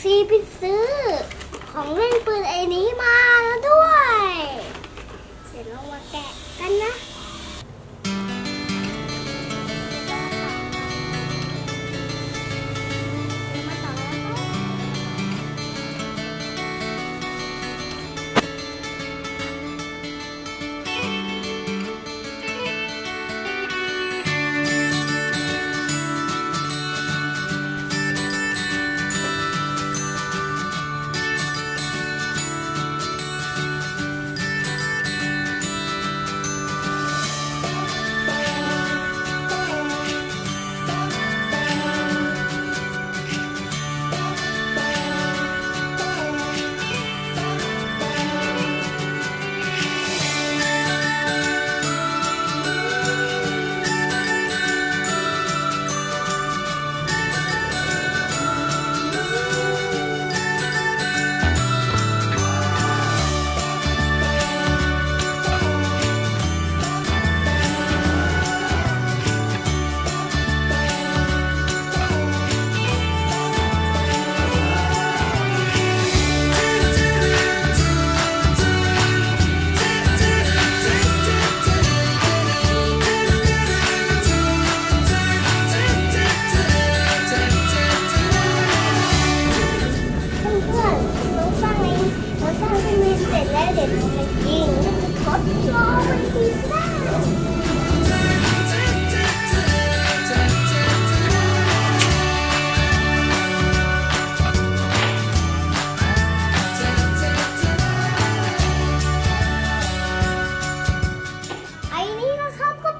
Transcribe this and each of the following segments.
ซีไปซื้อ ของเล่นปืนไอ้นี้มาแล้วด้วย เสร็จแล้วมาแกะกัน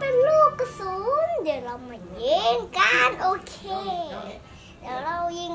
เป็นลูกกระสุนเดี๋ยวเรามายิงกันโอเค เดี๋ยวเรายิง